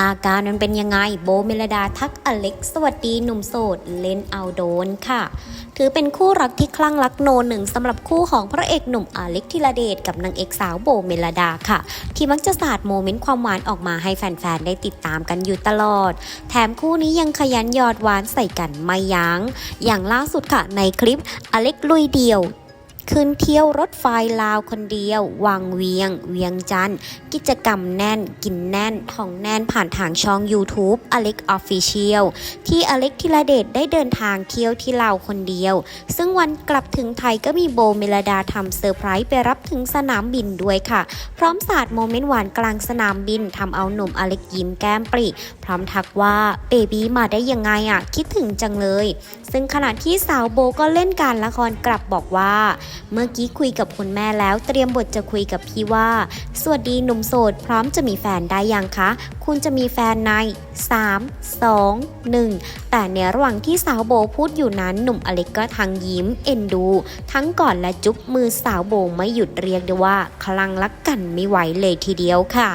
อาการมันเป็นยังไงโบเมลดาทักอเล็กสวัสดีหนุ่มโสดเล่นเอาโดนค่ะ ถือเป็นคู่รักที่คลั่งรักโนหนึ่งสำหรับคู่ของพระเอกหนุ่มอเล็กธีรเดชกับนางเอกสาวโบเมลดาค่ะ ที่มักจะสาดโมเมนต์ความหวานออกมาให้แฟนๆ ได้ติดตามกันอยู่ตลอด แถมคู่นี้ยังขยันหยอดหวานใส่กันไม่ยัง้งอย่างล่าสุดค่ะในคลิปอเล็กลุยเดียว ขึ้นเที่ยวรถไฟลาวคนเดียว วังเวียง เวียงจันทร์กิจกรรมแน่น กินแน่นท้องแน่นผ่านทางช่อง YouTube อเล็กออฟฟิเชียลที่อเล็กธีรเดชได้เดินทางเที่ยวที่ลาวคนเดียว ซึ่งวันกลับถึงไทยก็มีโบเมลดาทำเซอร์ไพรส์ไปรับถึงสนามบินด้วยค่ะ พร้อมสาดโมเมนต์หวานกลางสนามบินทำเอาหนุ่มอเล็กยิ้มแก้มปริพร้อมทักว่าเบบี้มาได้ยังไงอะคิดถึงจังเลย ซึ่งขณะที่สาวโบก็เล่นการละครกลับบอกว่าเมื่อกี้คุยกับคุณแม่แล้วเตรียมบทจะคุยกับพี่ว่า สวัสดีหนุ่มโสด พร้อมจะมีแฟนได้ยังคะ คุณจะมีแฟนใน 3 2 1 แต่ในระหว่างที่สาวโบพูดอยู่นั้นหนุ่มอเล็กก็ทั้งยิ้มเอ็นดู ทั้งก่อนและจุ๊บมือสาวโบไม่หยุดเรียกได้ว่า คลั่งรักกันไม่ไหวเลยทีเดียวค่ะ